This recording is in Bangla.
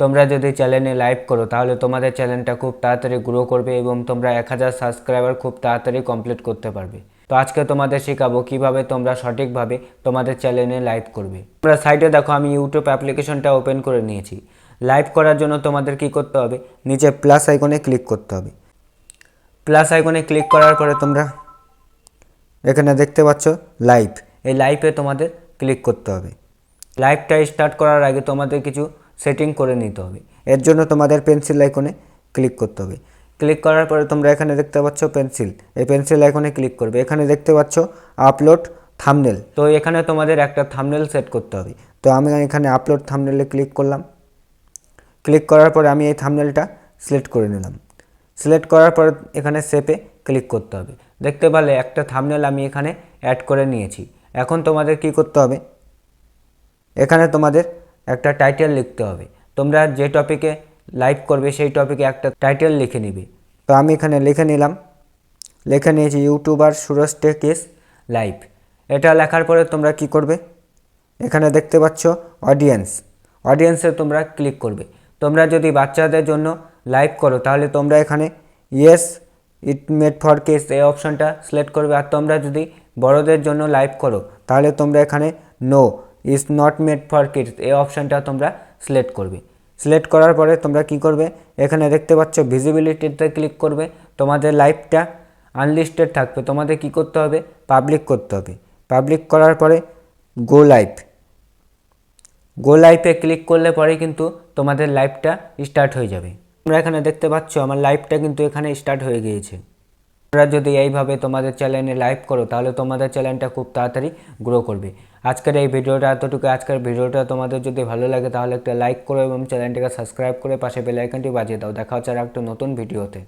তোমরা যদি চ্যানেলে লাইভ করো, তাহলে তোমাদের চ্যানেলটা খুব তাড়াতাড়ি গ্রো করবে এবং তোমরা এক হাজার সাবস্ক্রাইবার খুব তাড়াতাড়ি কমপ্লিট করতে পারবে। তো আজকে তোমাদের শেখাবো কীভাবে তোমরা সঠিকভাবে তোমাদের চ্যানেলে লাইভ করবে। তোমরা সাইডে দেখো, আমি ইউটিউব অ্যাপ্লিকেশনটা ওপেন করে নিয়েছি। লাইভ করার জন্য তোমাদের কি করতে হবে? নিচে প্লাস আইকনে ক্লিক করতে হবে। প্লাস আইকনে ক্লিক করার পরে তোমরা এখানে দেখতে পাচ্ছ লাইভ এই লাইভে তোমাদের ক্লিক করতে হবে। লাইভটা স্টার্ট করার আগে তোমাদের কিছু সেটিং করে নিতে হবে। এর জন্য তোমাদের পেন্সিল আইকনে ক্লিক করতে হবে। ক্লিক করার পরে তোমরা এখানে দেখতে পাচ্ছ পেন্সিল। এই পেন্সিল আইকনে ক্লিক করবে। এখানে দেখতে পাচ্ছ আপলোড থামনেল। তো এখানে তোমাদের একটা থামনেল সেট করতে হবে। তো আমি এখানে আপলোড থামনেলে ক্লিক করলাম। ক্লিক করার পরে আমি এই থামনেলটা সিলেক্ট করে নিলাম। সিলেক্ট করার পর এখানে সেপে ক্লিক করতে হবে। দেখতে পেলে একটা থামনেল আমি এখানে অ্যাড করে নিয়েছি। এখন তোমাদের কি করতে হবে? এখানে তোমাদের একটা টাইটেল লিখতে হবে। তোমরা যে টপিকে লাইভ করবে, সেই টপিকে একটা টাইটেল লিখে নিবে। তো আমি এখানে লিখে নিলাম। লিখে নিয়েছি ইউটিউবার সুরজ টেকেস লাইভ এটা লেখার পরে তোমরা কি করবে? এখানে দেখতে পাচ্ছ অডিয়েন্স অডিয়েন্সে তোমরা ক্লিক করবে। তোমরা যদি বাচ্চাদের জন্য লাইভ করো, তাহলে তোমরা এখানে yes it made for kids এই অপশনটা সিলেক্ট করবে। আর তোমরা যদি বড়দের জন্য লাইভ করো, তাহলে তোমরা এখানে no is not made for kids এই অপশনটা তোমরা সিলেক্ট করবে। সিলেক্ট করার পরে তোমরা কি করবে? এখানে দেখতে পাচ্ছ ভিজিবিলিটিতে ক্লিক করবে। তোমাদের লাইভটা আনলিস্টেড থাকবে। তোমাদের কি করতে হবে? পাবলিক করতে হবে। পাবলিক করার পরে গো লাইভ গো লাইভে ক্লিক করলে পরে কিন্তু তোমাদের লাইভটা স্টার্ট হয়ে যাবে। তোমরা এখানে দেখতে পাচ্ছ, আমার লাইভটা কিন্তু এখানে স্টার্ট হয়ে গিয়েছে। তোমরা যদি এইভাবে তোমাদের চ্যানেলে লাইভ করো, তাহলে তোমাদের চ্যানেলটা খুব তাড়াতাড়ি গ্রো করবে। আজকের এই ভিডিওটা এতটুকু। আজকের ভিডিওটা তোমাদের যদি ভালো লাগে, তাহলে একটা লাইক করো এবং চ্যানেলটাকে সাবস্ক্রাইব করে পাশে বেল আইকনটি বাজিয়ে দাও। দেখা হচ্ছে আর একটা নতুন ভিডিওতে।